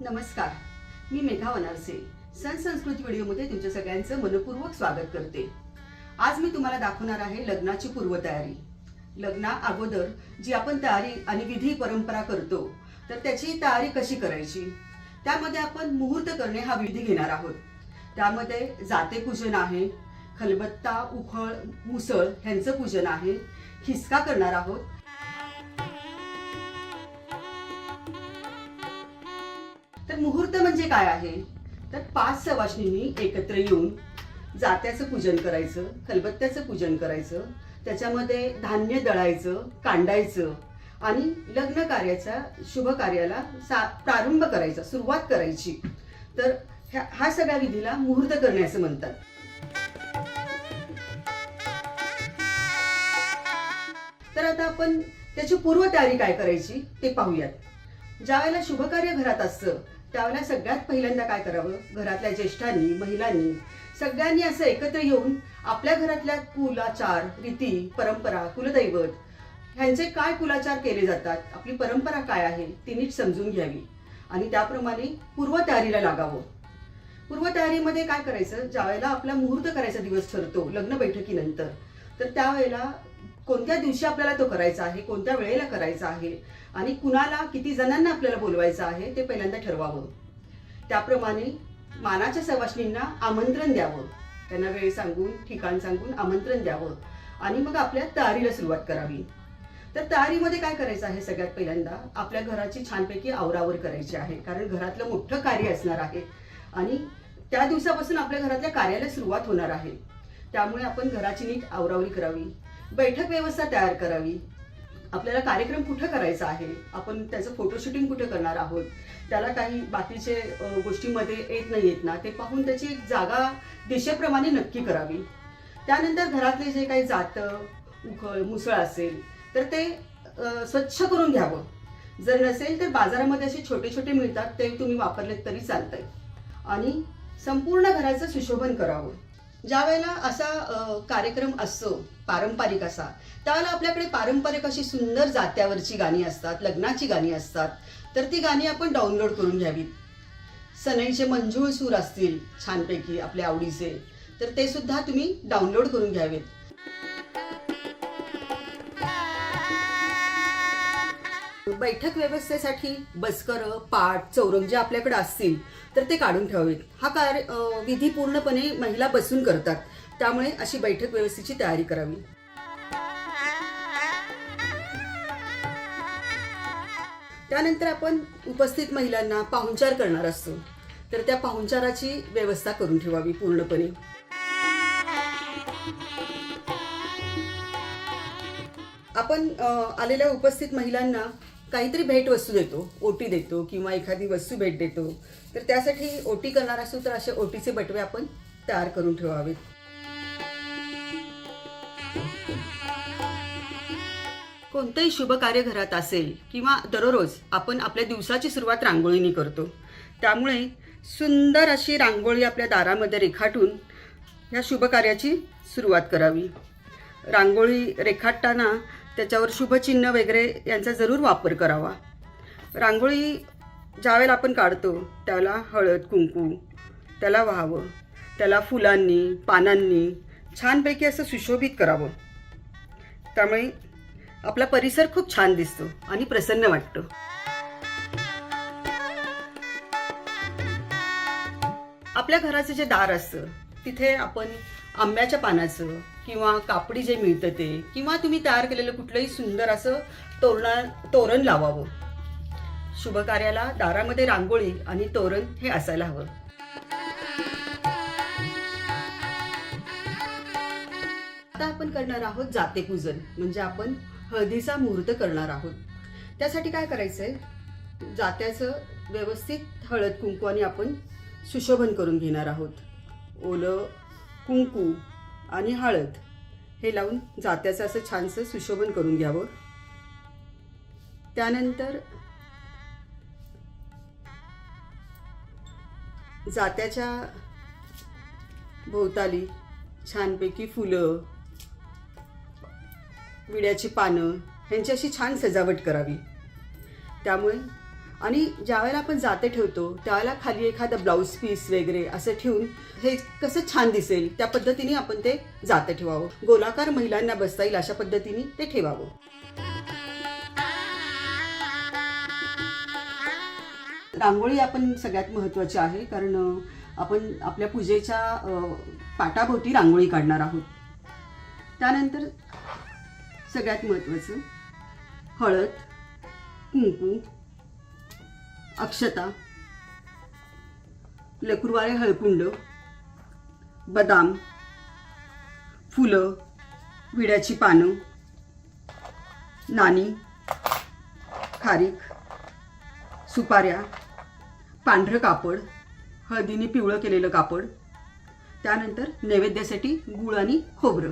नमस्कार. मी मेघा वनारसे. सण संस्कृती व्हिडिओमध्ये तुमच्या सगळ्यांचं मनपूर्वक स्वागत करते. आज मी तुम्हाला दाखवणार आहे लग्नाची पूर्वतयारी. लग्ना अगोदर जी आपण तयारी आणि विधी परंपरा करतो तर त्याची तयारी कशी करायची? त्यामध्ये आपण मुहूर्त करणे हा विधी घेणार आहोत. त्यामध्ये जाते पूजन आहे खलबत्ता उखळ मुसळ ह्यांचं पूजन आहे खिसका करणार आहोत तर मुहूर्त म्हणजे काय आहे? तर पाच सवाशिनी एकत्र येऊन जात्याचं पूजन करायचं खलबत्त्याचं पूजन करायचं त्याच्यामध्ये धान्य दळायचं कांडायचं आणि लग्न कार्याचा शुभ कार्याला सा प्रारंभ करायचा सुरुवात करायची. तर ह्या हा सगळ्या विधीला मुहूर्त करणे असं म्हणतात. तर आता आपण त्याची पूर्वतयारी काय करायची ते पाहूयात. ज्या वेळेला शुभकार्य घरात असतं त्यावेळेला सगळ्यात पहिल्यांदा काय करावं? घरातल्या ज्येष्ठांनी महिलांनी सगळ्यांनी असं एकत्र येऊन आपल्या घरातल्या कुलाचार रीती परंपरा कुलदैवत ह्यांचे काय कुलाचार केले जातात? आपली परंपरा काय आहे? ती नीट समजून घ्यावी. आणि त्याप्रमाणे पूर्वतयारीला लागावं. पूर्वतयारीमध्ये काय करायचं? ज्यावेळेला आपला मुहूर्त करायचा दिवस ठरतो लग्न बैठकीनंतर तर त्यावेळेला कोणत्या दिवशी आपल्याला तो करायचा आहे कोणत्या वेळेला करायचा आहे आणि कुणाला किती जणांना आपल्याला बोलवायचं आहे ते पहिल्यांदा ठरवावं. त्याप्रमाणे मानाच्या सवाशणींना आमंत्रण द्यावं. त्यांना वेळ सांगून ठिकाण सांगून आमंत्रण द्यावं आणि मग आपल्या तयारीला सुरुवात करावी. तर तयारीमध्ये काय करायचं आहे सगळ्यात पहिल्यांदा? आपल्या घराची छानपैकी आवरावर करायची आहे. कारण घरातलं मोठं कार्य असणार आहे आणि त्या दिवसापासून आपल्या घरातल्या कार्याला सुरुवात होणार आहे. त्यामुळे आपण घराची नीट आवरावरी करावी. बैठक व्यवस्था तयार करावी. आपल्याला कार्यक्रम कुठं करायचा आहे? आपण त्याचं फोटोशूटिंग कुठं करणार आहोत? त्याला काही बाकीचे गोष्टीमध्ये गोष्टींमध्ये येत नाही येत ना ते पाहून त्याची एक जागा दिशेप्रमाणे नक्की करावी. त्यानंतर घरातले जे काही जातं उखळ मुसळ असेल तर ते स्वच्छ करून घ्यावं. जर नसेल तर बाजारामध्ये असे छोटे छोटे मिळतात ते तुम्ही वापरलेत तरी चालतंय. आणि संपूर्ण घराचं सुशोभन करावं. ज्या वेळेला असा कार्यक्रम असतो पारंपरिक असा त्यावेळेला आपल्याकडे पारंपरिक अशी सुंदर जात्यावरची गाणी असतात लग्नाची गाणी असतात तर ती गाणी आपण डाउनलोड करून घ्यावीत. सनईचे मंजूळ सूर असतील छानपैकी आपल्या आवडीचे तर ते सुद्धा तुम्ही डाउनलोड करून घ्यावेत. बैठक व्यवस्थेसाठी बसकर पाट चौरंग जे आपल्याकडे असतील तर ते काढून ठेवावेत. हा कार्य विधी पूर्णपणे महिला बसून करतात. त्यामुळे अशी बैठक व्यवस्थेची तयारी करावी. त्यानंतर आपण उपस्थित महिलांना पाहुणचार करणार असतो. तर त्या पाहुणचाराची व्यवस्था करून ठेवावी पूर्णपणे. आपण आलेल्या उपस्थित महिलांना काहीतरी भेटवस्तू देतो ओटी देतो किंवा एखादी वस्तू भेट देतो. तर त्यासाठी ओटी करणार असू तर असे ओटीचे बटवे आपण तयार करून ठेवावेत. कोणतंही शुभ कार्य घरात असेल किंवा दररोज आपण आपल्या दिवसाची सुरुवात रांगोळीने करतो. त्यामुळे सुंदर अशी रांगोळी आपल्या दारामध्ये रेखाटून ह्या शुभ कार्याची सुरुवात करावी. रांगोळी रेखाटताना त्याच्यावर शुभचिन्ह वगैरे यांचा जरूर वापर करावा. रांगोळी ज्यावेळेला आपण काढतो त्याला हळद कुंकू त्याला व्हावं त्याला फुलांनी पानांनी छानपैकी असं सुशोभित करावं. त्यामुळे आपला परिसर खूप छान दिसतो आणि प्रसन्न वाटतं. आपल्या घराचं जे दार असतं तिथे आपण आंब्याच्या पानाचं किंवा कापडी जे मिळतं ते किंवा तुम्ही तयार केलेलं कुठलंही सुंदर असं तोरणा तोरण लावावं. शुभ कार्याला दारामध्ये रांगोळी आणि तोरण हे असायला हवं. आता आपण करणार आहोत जाते पूजन म्हणजे आपण हळदीचा मुहूर्त करणार आहोत. त्यासाठी काय करायचंय? जात्याचं व्यवस्थित हळद कुंकवाने आपण सुशोभन करून घेणार आहोत. ओलं कुंकू आणि हळद हे लावून जात्याचं असं छानसं सुशोभन करून घ्यावं. त्यानंतर जात्याच्या भोवताली छानपैकी फुलं विड्याची पानं ह्यांची अशी छान सजावट करावी. त्यामुळे आणि ज्यावेळेला आपण जाते ठेवतो त्यावेळेला खाली एखादा ब्लाऊज पीस वगैरे असं ठेवून हे कसं छान दिसेल त्या पद्धतीने आपण ते जाते ठेवावं. गोलाकार महिलांना बसता येईल अशा पद्धतीने ते ठेवावं. रांगोळी आपण सगळ्यात महत्त्वाची आहे कारण आपण आपल्या पूजेच्या पाटाभोवती रांगोळी काढणार आहोत. त्यानंतर सगळ्यात महत्त्वाचं हळद कुंकू अक्षता लकुरवारे हळकुंड बदाम फुलं विड्याची पानं नाणी खारीक सुपाऱ्या पांढरं कापड हळदीने पिवळं केलेलं कापड त्यानंतर नैवेद्यासाठी गुळ आणि खोबरं.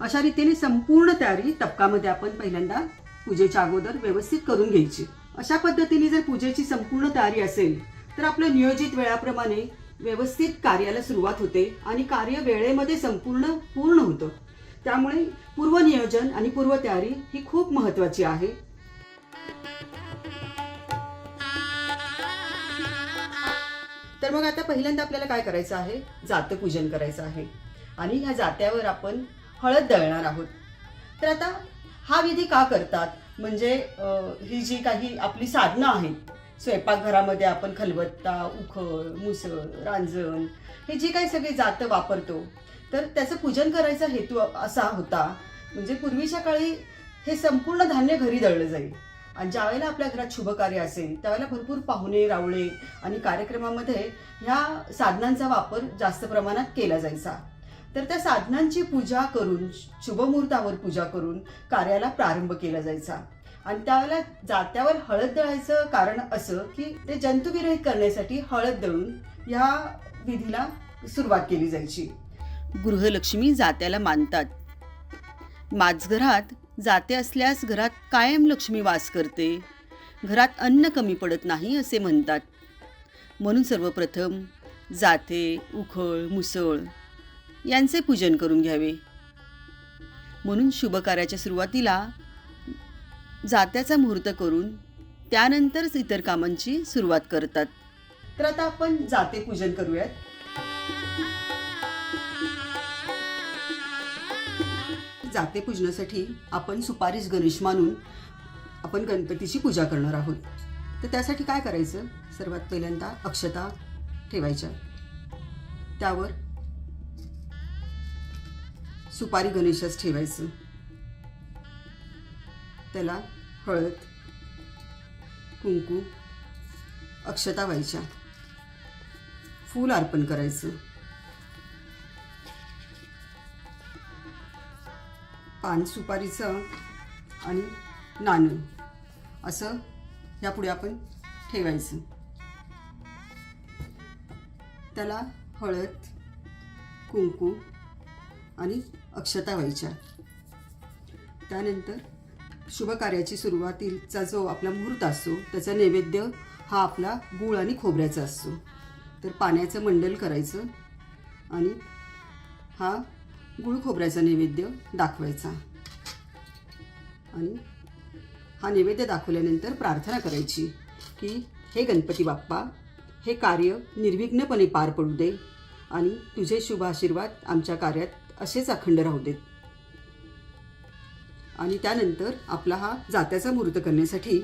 अशा रीतीने संपूर्ण तयारी तपकामध्ये आपण पहिल्यांदा पूजेच्या अगोदर व्यवस्थित करून घ्यायची. अशा पद्धतीने जर पूजेची संपूर्ण तयारी असेल तर आपलं नियोजित वेळाप्रमाणे व्यवस्थित कार्याला सुरुवात होते आणि कार्य वेळेमध्ये संपूर्ण पूर्ण होतं. त्यामुळे पूर्वनियोजन आणि पूर्वतयारी ही खूप महत्त्वाची आहे. तर मग आता पहिल्यांदा आपल्याला काय करायचं आहे? जातं पूजन करायचं आहे. आणि ह्या जात्यावर आपण हळद दळणार आहोत. तर आता हा विधी का करतात? म्हणजे ही जी काही आपली साधनं आहेत स्वयंपाकघरामध्ये आपण खलबत्ता उखळ मुसळ रांजण हे जी काही सगळी जातं वापरतो तर त्याचं पूजन करायचा हेतू असा होता. म्हणजे पूर्वीच्या काळी हे संपूर्ण धान्य घरी दळलं जाईल. आणि ज्यावेळेला आपल्या घरात शुभकार्य असेल त्यावेळेला भरपूर पाहुणे रावळे आणि कार्यक्रमामध्ये ह्या साधनांचा वापर जास्त प्रमाणात केला जायचा. तर त्या साधनांची पूजा करून शुभमुहूर्तावर पूजा करून कार्याला प्रारंभ केला जायचा. आणि त्यावेळेला जात्यावर हळद दळायचं कारण असं की ते जंतुविरहित करण्यासाठी हळद दळून या विधीला सुरुवात केली जायची. गृहलक्ष्मी जात्याला मानतात. माझघरात जाते असल्यास घरात कायम लक्ष्मी वास करते. घरात अन्न कमी पडत नाही असे म्हणतात. म्हणून सर्वप्रथम जाते उखळ मुसळ यांचे पूजन करून घ्यावे. म्हणून शुभकार्याच्या सुरुवातीला जात्याचा मुहूर्त करून त्यानंतरच इतर कामांची सुरुवात करतात. तर आता आपण जाते पूजन करूयात. जाते पूजनासाठी आपण सुपारीस गणेश मानून आपण गणपतीची पूजा करणार आहोत. तर त्यासाठी काय करायचं? सर्वात पहिल्यांदा अक्षता ठेवायच्या. त्यावर सुपारी गणेशच ठेवायचं. त्याला हळद कुंकू अक्षता व्हायच्या फूल अर्पण करायचं. पान सुपारीचं आणि नाणं असं यापुढे आपण ठेवायचं. त्याला हळद कुंकू आणि अक्षता व्हायच्या. त्यानंतर शुभकार्याची सुरुवातीचा जो आपला मुहूर्त असतो त्याचा नैवेद्य हा आपला गूळ आणि खोबऱ्याचा असतो. तर पाण्याचं मंडल करायचं आणि हा गुळ खोबऱ्याचा नैवेद्य दाखवायचा. आणि हा नैवेद्य दाखवल्यानंतर प्रार्थना करायची की हे गणपती बाप्पा हे कार्य निर्विघ्नपणे पार पडू दे आणि तुझे शुभ आशीर्वाद आमच्या कार्यात असेच अखंड राहू देत. आणि त्यानंतर आपला हा जात्याचा मुहूर्त करण्यासाठी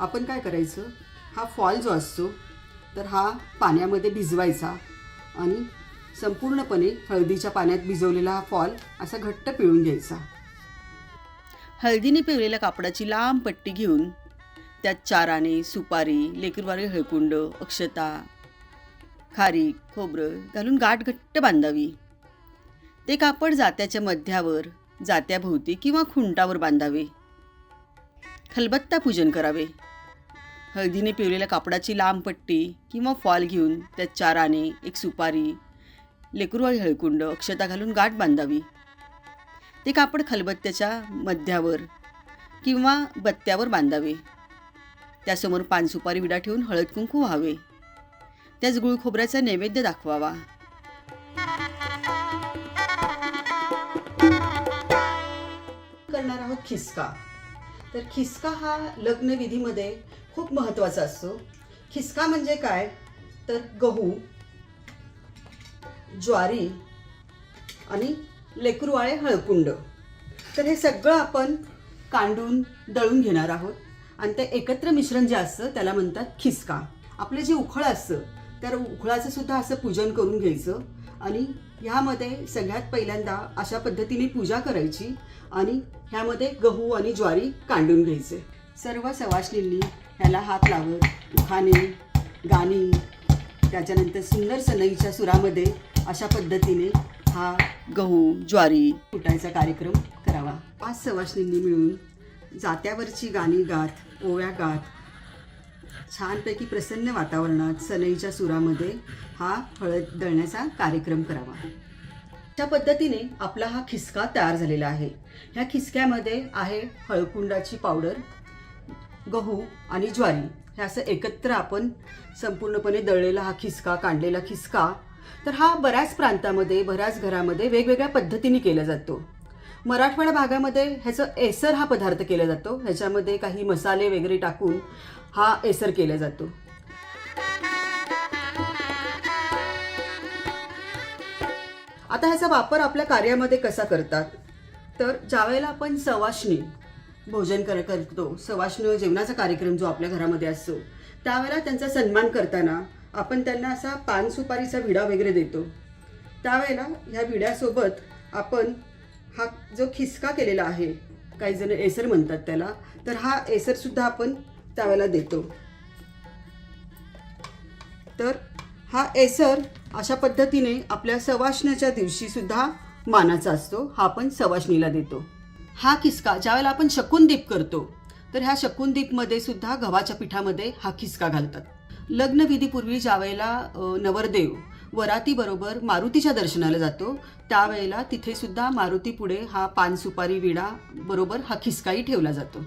आपण काय करायचं? हा फॉल जो असतो तर हा पाण्यामध्ये भिजवायचा आणि संपूर्णपणे हळदीच्या पाण्यात भिजवलेला हा फॉल असा घट्ट पिळून घ्यायचा. हळदीने पिवलेल्या कापडाची लांब पट्टी घेऊन त्यात चाराने सुपारी लेकरवारी हळकुंड अक्षता खारीक खोबरं घालून गाठ घट्ट बांधावी. ते कापड जात्याच्या मध्यावर जात्याभोवती किंवा खुंटावर बांधावे. खलबत्ता पूजन करावे. हळदीने पिवलेल्या कापडाची लांब पट्टी किंवा फॉल घेऊन त्यात चाराने एक सुपारी लेकरवाळी हळकुंड अक्षता घालून गाठ बांधावी. ते कापड खलबत्त्याच्या मध्यावर किंवा बत्त्यावर बांधावे. त्यासमोर पानसुपारी विडा ठेवून हळद कुंकू व्हावे. त्याच गुळ खोबऱ्याचा नैवेद्य दाखवावा. खिसका. तर खिसका हा लग्नविधीमध्ये खूप खूप महत्त्वाचा असतो. खिसका म्हणजे काय? तर गहू ज्वारी आणि लेकरूवाळे हळकुंड. तर हे सगळं आपण कांडून दळून घेणार आहोत. आणि ते एकत्र मिश्रण जे असतं त्याला म्हणतात खिसका. आपलं जे उखळ असतं तर उखळाचं सुद्धा असं पूजन करून घ्यायचं आणि ह्यामध्ये सगळ्यात पहिल्यांदा अशा पद्धतीने पूजा करायची आणि ह्यामध्ये गहू आणि ज्वारी कांडून घ्यायचे. सर्व सवाशणींनी ह्याला हात लावत उखाणे गाणी त्याच्यानंतर सुंदर सनईच्या सुरामध्ये अशा पद्धतीने हा गहू ज्वारी फुटायचा कार्यक्रम करावा. पाच सवाशणींनी मिळून जात्यावरची गाणी गात ओव्या गात छानपैकी प्रसन्न वातावरणात सनईच्या सुरामध्ये हा हळद दळण्याचा कार्यक्रम करावा. अशा पद्धतीने आपला हा खिसका तयार झालेला आहे. ह्या खिसक्यामध्ये आहे हळकुंडाची पावडर गहू आणि ज्वारी. हे असं एकत्र आपण संपूर्णपणे दळलेला हा खिसका काढलेला खिसका तर हा बऱ्याच प्रांतामध्ये बऱ्याच घरामध्ये वेगवेगळ्या पद्धतीने केला जातो. मराठवाडा भागामध्ये ह्याचं एसर हा पदार्थ केला जातो. ह्याच्यामध्ये काही मसाले वगैरे टाकून हा एसर केला जातो. आता ह्याचा वापर आपल्या कार्यामध्ये कसा करतात? तर ज्यावेळेला आपण सवाशणी भोजन कर करतो सवाष्ण जेवणाचा कार्यक्रम जो आपल्या घरामध्ये असतो त्यावेळेला त्यांचा सन्मान करताना आपण त्यांना असा पान सुपारीचा विडा वगैरे देतो. त्यावेळेला ह्या विड्यासोबत आपण हा जो खिसका केलेला आहे काही जण एसर म्हणतात त्याला तर हा एसरसुद्धा आपण त्यावेळेला देतो. तर हा एसर अशा पद्धतीने आपल्या सवाष्णाच्या दिवशीसुद्धा मानाचा असतो. हा आपण सवाष्णीला देतो. हा किसका ज्यावेळेला आपण शकुनदीप करतो तर ह्या शकुनदीपमध्ये सुद्धा गव्हाच्या पिठामध्ये हा खिसका घालतात. लग्नविधीपूर्वी ज्यावेळेला नवरदेव वरातीबरोबर मारुतीच्या दर्शनाला जातो त्यावेळेला तिथेसुद्धा मारुती पुढे हा पान सुपारी विडा बरोबर हा खिसकाही ठेवला जातो.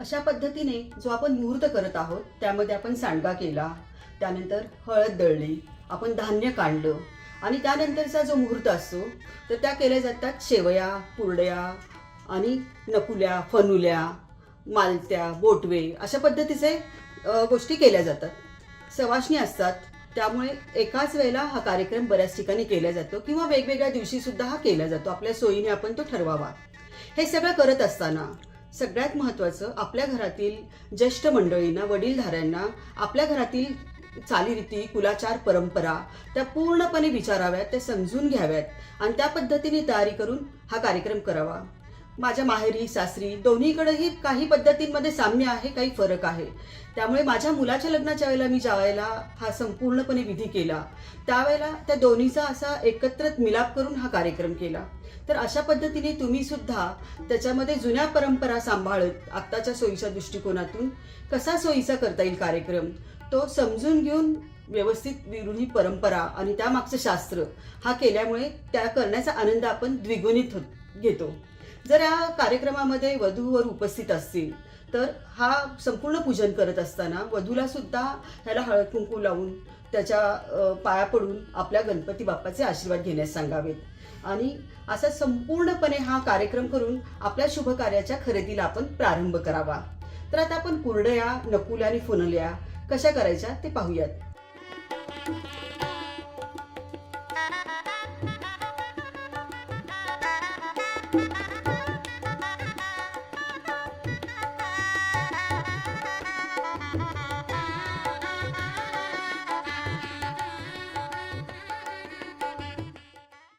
अशा पद्धतीने जो आपण मुहूर्त करत आहोत त्यामध्ये आपण सांडगा केला त्यानंतर हळद दळली आपण धान्य काढलं आणि त्यानंतरचा जो मुहूर्त असतो तर त्या केल्या जातात शेवया पुरड्या आणि नकुल्या फनुल्या मालत्या बोटवे अशा पद्धतीचे गोष्टी केल्या जातात. सवाशणी असतात. त्यामुळे एकाच वेळेला हा कार्यक्रम बऱ्याच ठिकाणी केला जातो किंवा वेगवेगळ्या दिवशी सुद्धा हा केला जातो. आपल्या सोयीने आपण तो ठरवावा. हे सगळं करत असताना सगळ्यात महत्त्वाचं आपल्या घरातील ज्येष्ठ मंडळींना वडीलधाऱ्यांना आपल्या घरातील चालीरीती कुलाचार परंपरा त्या पूर्णपणे विचाराव्यात त्या समजून घ्याव्यात आणि त्या पद्धतीने तयारी करून हा कार्यक्रम करावा. माझ्या माहेरी सासरी दोन्हीकडेही काही पद्धतींमध्ये साम्य आहे काही फरक आहे. त्यामुळे माझ्या मुलाच्या लग्नाच्या वेळेला मी ज्या वेळेला हा संपूर्णपणे विधी केला त्यावेळेला त्या दोन्हीचा असा एकत्रित मिलाप करून हा कार्यक्रम केला. तर अशा पद्धतीने तुम्ही सुद्धा त्याच्यामध्ये जुन्या परंपरा सांभाळत आत्ताच्या सोयीच्या दृष्टिकोनातून कसा सोयीचा करता येईल कार्यक्रम? तो समजून घेऊन व्यवस्थित विरुणी परंपरा आणि त्यामागचं शास्त्र हा केल्यामुळे त्या करण्याचा आनंद आपण द्विगुणित होत घेतो. जर या कार्यक्रमामध्ये वधूवर उपस्थित असतील तर हा संपूर्ण पूजन करत असताना वधूला सुद्धा ह्याला हळद कुंकू लावून त्याच्या पाया पडून आपल्या गणपती बाप्पाचे आशीर्वाद घेण्यास सांगावेत. आणि असा संपूर्णपणे हा कार्यक्रम करून आपल्या शुभकार्याच्या खरेदीला आपण प्रारंभ करावा. तर आता आपण कुरडया नकुल्या आणि फुनल्या कशा करायच्या ते पाहूयात.